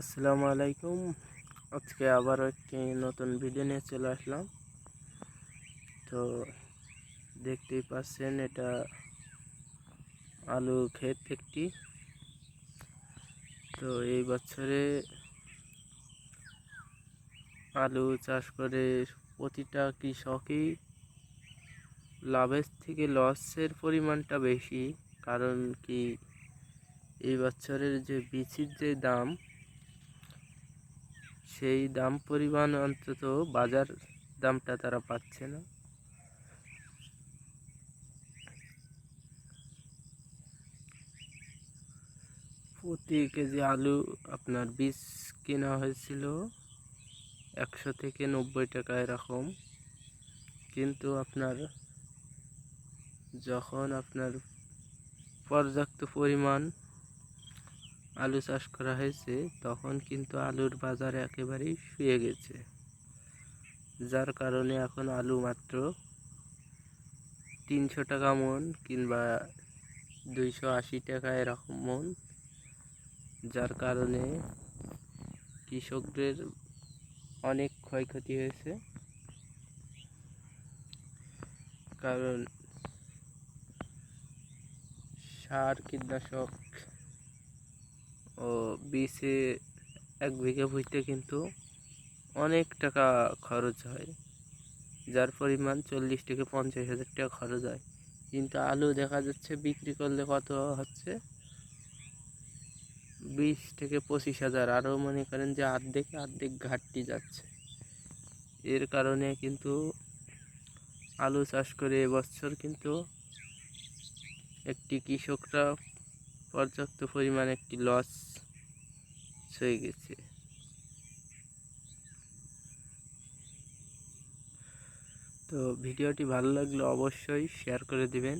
আসসালামু আলাইকুম। আজকে আবার একটি নতুন ভিডিও নিয়ে চলে আসলাম। তো দেখতেই পাচ্ছেন, এটা আলু ক্ষেত একটি। তো এই বছরে আলু চাষ করে প্রতিটা কৃষকই লাভের থেকে লসের পরিমাণটা বেশি। কারণ কি, এই বছরের যে বীচির যে দাম সেই দাম পরিমাণ অন্তত বাজার দামটা তারা পাচ্ছে না। প্রতি কেজি আলু আপনার বীজ কেনা হয়েছিল একশো থেকে নব্বই টাকা এরকম। কিন্তু আপনার যখন আপনার পর্যাপ্ত পরিমাণ আলু চাষ করা হয়েছে, তখন কিন্তু আলুর বাজার একেবারেই শুয়ে গেছে। যার কারণে এখন আলু মাত্র তিনশো টাকা মন কিংবা দুইশো আশি টাকা এরকম মন। যার কারণে কৃষকদের অনেক ক্ষয়ক্ষতি হয়েছে। কারণ সার, কীটনাশক বীজে এক বিঘা ভুইতে কিন্তু অনেক টাকা খরচ হয়। যার পরিমাণ চল্লিশ থেকে পঞ্চাশ হাজার টাকা খরচ হয়। কিন্তু আলু দেখা যাচ্ছে বিক্রি করলে কত হচ্ছে? বিশ থেকে পঁচিশ হাজার। আরও মনে করেন যে অর্ধেক অর্ধেক ঘাটতি যাচ্ছে। এর কারণে কিন্তু আলু চাষ করে এবছর কিন্তু একটি কৃষকরা পর্যাপ্ত পরিমাণ একটি লস হয়ে গেছে। তো ভিডিওটি ভালো লাগলে অবশ্যই শেয়ার করে দিবেন।